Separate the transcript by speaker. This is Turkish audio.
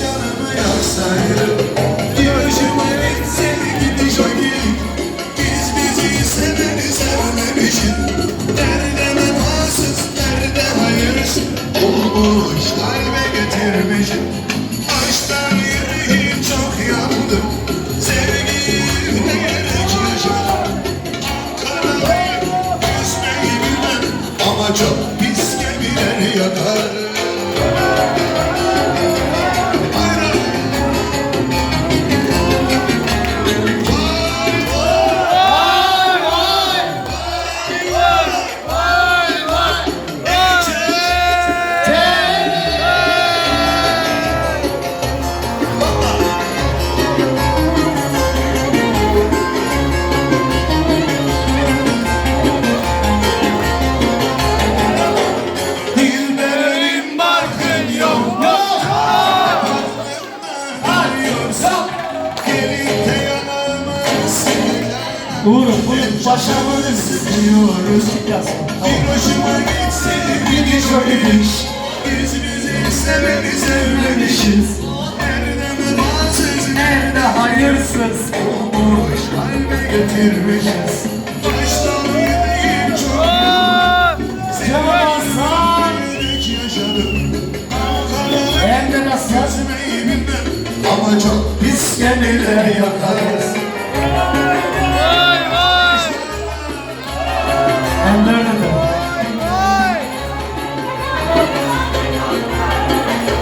Speaker 1: canımı yaksaydı. Bir başıma gitseydi gidiş o gün Biz bizi seveni sevmemişiz. Derde vefasız, derde hayırsız Olmuş kalbe getirmişim. Aşktan yüreğim çok yandı Sevgiyi yaşadım? Karalayıp küsmeyi bilmem. Ama çok pis gemiler yakar
Speaker 2: bunu başarmanız
Speaker 1: Sıkıyoruz
Speaker 2: yaz.
Speaker 1: Bir hoşuma gitse o gidiş Biz bizi seveni sevmemişiz Nerede vefasız
Speaker 2: Nerede hayırsız?
Speaker 1: Olmuş halde getirmişiz. Baştan yüreğim çok
Speaker 2: Cevazan
Speaker 1: yaşadım
Speaker 2: Hem de nasıl
Speaker 1: Yazmayı bilmem Ama çok pis gemiler yakarız Thank you.